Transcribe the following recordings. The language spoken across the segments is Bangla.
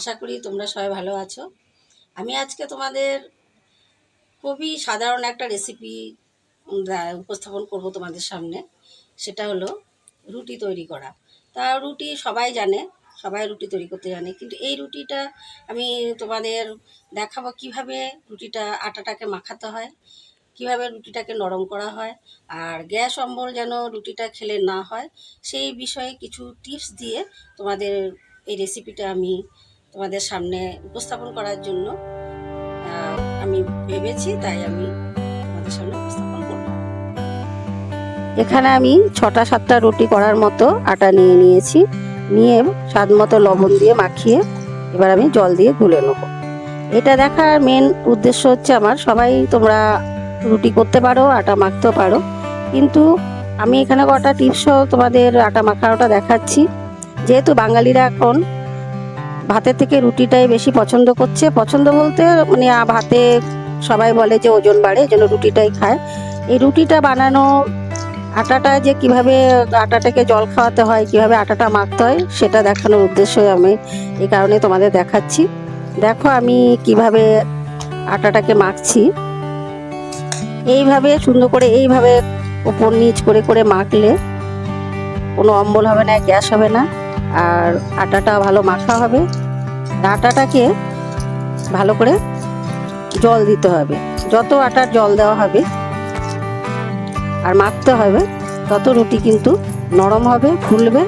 আশা করি তোমরা সবাই ভালো আছো। আমি আজকে তোমাদের খুবই সাধারণ একটা রেসিপি উপস্থাপন করব তোমাদের সামনে। সেটা হলো রুটি তৈরি করা। তা রুটি সবাই জানে, সবাই রুটি তৈরি করতে জানে। কিন্তু এই রুটিটা আমি তোমাদের দেখাবো কীভাবে রুটিটা আটাটাকে মাখাতে হয়, কীভাবে রুটিটাকে নরম করা হয়, আর গ্যাস অম্বল যেন রুটিটা খেলে না হয়, সেই বিষয়ে কিছু টিপস দিয়ে তোমাদের এই রেসিপিটা আমি তোমাদের সামনে উপস্থাপন করার জন্য আমি ভেবেছি, তাই আমি তোমাদের সামনে উপস্থাপন করলাম এখানে আমি ছটা সাতটা রুটি করার মতো আটা নিয়ে নিয়েছি। নিয়ে স্বাদ মতো লবণ দিয়ে মাখিয়ে এবার আমি জল দিয়ে গুলে নেব। এটা দেখার মেন উদ্দেশ্য হচ্ছে আমার, সবাই তোমরা রুটি করতে পারো, আটা মাখতেও পারো। কিন্তু আমি এখানে কটা টিপসও তোমাদের আটা মাখানোটা দেখাচ্ছি। যেহেতু বাঙালিরা এখন ভাতের থেকে রুটিটাই বেশি পছন্দ করছে। পছন্দ বলতে মানে ভাতে সবাই বলে যে ওজন বাড়ে জন্য রুটিটাই খায়। এই রুটিটা বানানো, আটাটা যে কীভাবে আটাটাকে জল খাওয়াতে হয়, কীভাবে আটাটা মাখতে হয়, সেটা দেখানোর উদ্দেশ্যে আমি এই কারণে তোমাদের দেখাচ্ছি। দেখো আমি কীভাবে আটাটাকে মাখছি। এইভাবে সুন্দর করে এইভাবে ওপর নিচ করে করে মাখলে কোনো অম্বল হবে না, গ্যাস হবে না, আর আটাটা ভালো মাখা হবে। আটাটাকে ভালো করে জল দিতে হবে। যত আটার জল দেওয়া হবে আর মাখতে হবে, তত রুটি কিন্তু নরম হবে, ফুলবে।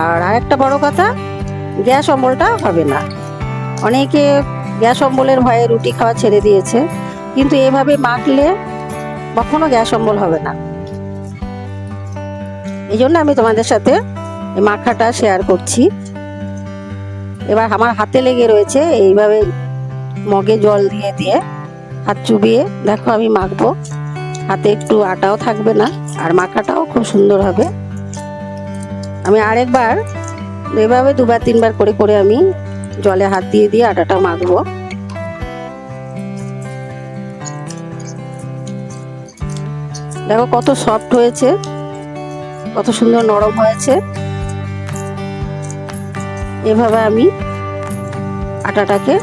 আর আরেকটা বড় কথা, গ্যাস অম্বলটা হবে না। অনেকে গ্যাস অম্বলের ভয়ে রুটি খাওয়া ছেড়ে দিয়েছে, কিন্তু এভাবে মাখলে কখনো গ্যাস অম্বল হবে না। এই জন্য আমি তোমাদের সাথে মাখাটা শেয়ার করছি। এবার আমার হাতে লেগে রয়েছে এইভাবে মগে জল দিয়ে দিয়ে হাত চুবিয়ে, দেখো আমি মাখবো। হাতে একটু আটাও থাকবে না, আর মাখাটাও খুব সুন্দর হবে। আমি আরেকবার এভাবে দুবার, তিনবার করে করে আমি জলে হাত দিয়ে দিয়ে আটাটা মাখবো। দেখো কত সফট হয়েছে, কত সুন্দর নরম হয়েছে। এভাবে আমি আটাটাকে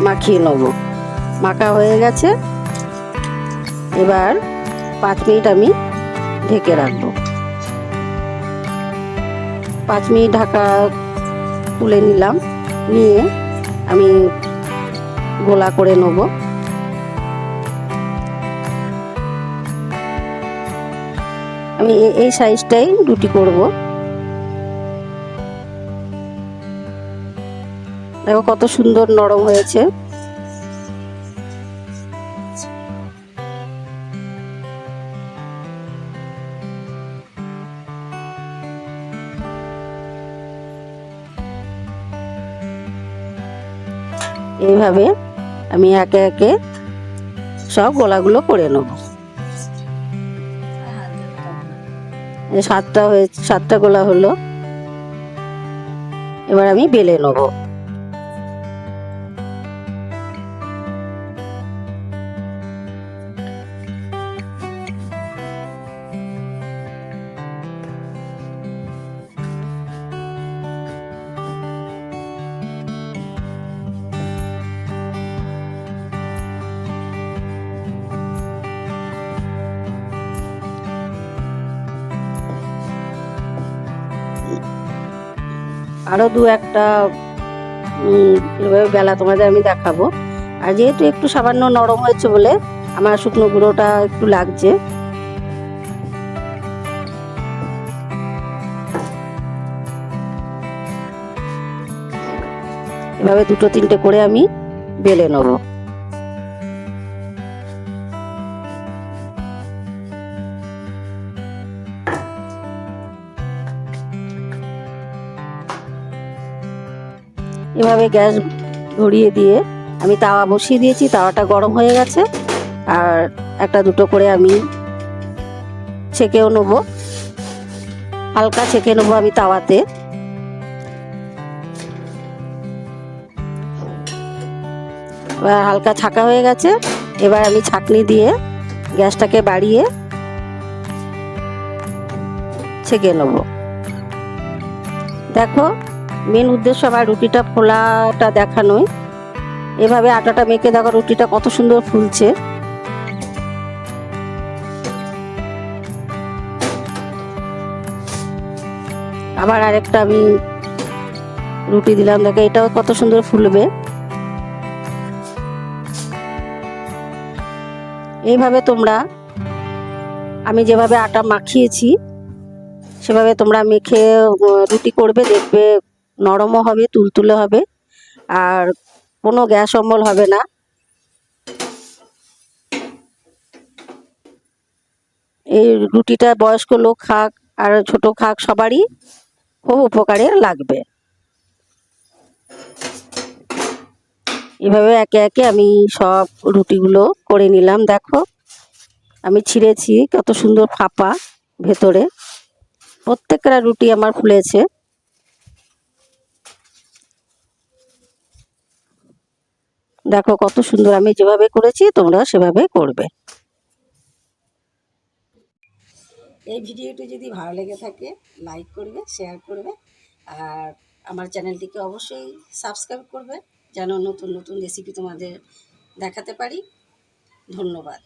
মাখিয়ে নেব। মাখা হয়ে গেছে। এবার পাঁচ মিনিট আমি ঢেকে রাখব। পাঁচ মিনিট ঢাকা তুলে নিলাম। নিয়ে আমি গোলা করে নেব। আমি এই সাইজটাই রুটি করব। দেখো কত সুন্দর নরম হয়েছে। এইভাবে আমি একে একে সব গোলাগুলো করে নেব। সাতটা হয়ে সাতটা গোলা হলো। এবার আমি বেলে নেব। আরও দু একটা বেলা তোমাদের আমি দেখাবো। আর যেহেতু একটু সামান্য নরম হয়েছে বলে আমার শুকনো গুঁড়োটা একটু লাগছে। এভাবে দুটো তিনটে করে আমি বেলে নেব। এভাবে গ্যাস ধরিয়ে দিয়ে আমি তাওয়া বসিয়ে দিয়েছি, তাওয়াটা গরম হয়ে গেছে। আর একটা দুটো করে আমি ছেঁকেও নেব। হালকা ছেঁকে নেব আমি তাওয়াতে। হালকা ছাকা হয়ে গেছে। এবার আমি ছাকনি দিয়ে গ্যাসটাকে বাড়িয়ে ছেঁকে নেব। দেখো মেন উদ্দেশ্য আমার রুটিটা ফোলাটা দেখানোই। এভাবে আটাটা মেখে দেখো রুটিটা কত সুন্দর ফুলছে। আবার আরেকটা আমি রুটি দিলাম, দেখো এটাও কত সুন্দর ফুলবে। এইভাবে তোমরা, আমি যেভাবে আটা মাখিয়েছি, সেভাবে তোমরা মেখে রুটি করবে, দেখবে নরমও হবে, তুলতুলে হবে, আর কোনো গ্যাস অম্বল হবে না। এই রুটিটা বয়স্ক লোক খাক আর ছোট খাক সবারই খুব উপকারে লাগবে। এভাবে একে একে আমি সব রুটিগুলো করে নিলাম, দেখো। আমি ছিঁড়েছি, কত সুন্দর ফাঁপা ভেতরে। প্রত্যেকটা রুটি আমার ফুলেছে। দেখো কত সুন্দর আমি যেভাবে করেছি, তোমরা সেভাবে করবে। এই ভিডিওটি যদি ভালো লেগে থাকে লাইক করবে শেয়ার করবে, আর আমার চ্যানেলটিকে অবশ্যই সাবস্ক্রাইব করবে, যেন নতুন নতুন রেসিপি তোমাদের দেখাতে পারি। ধন্যবাদ।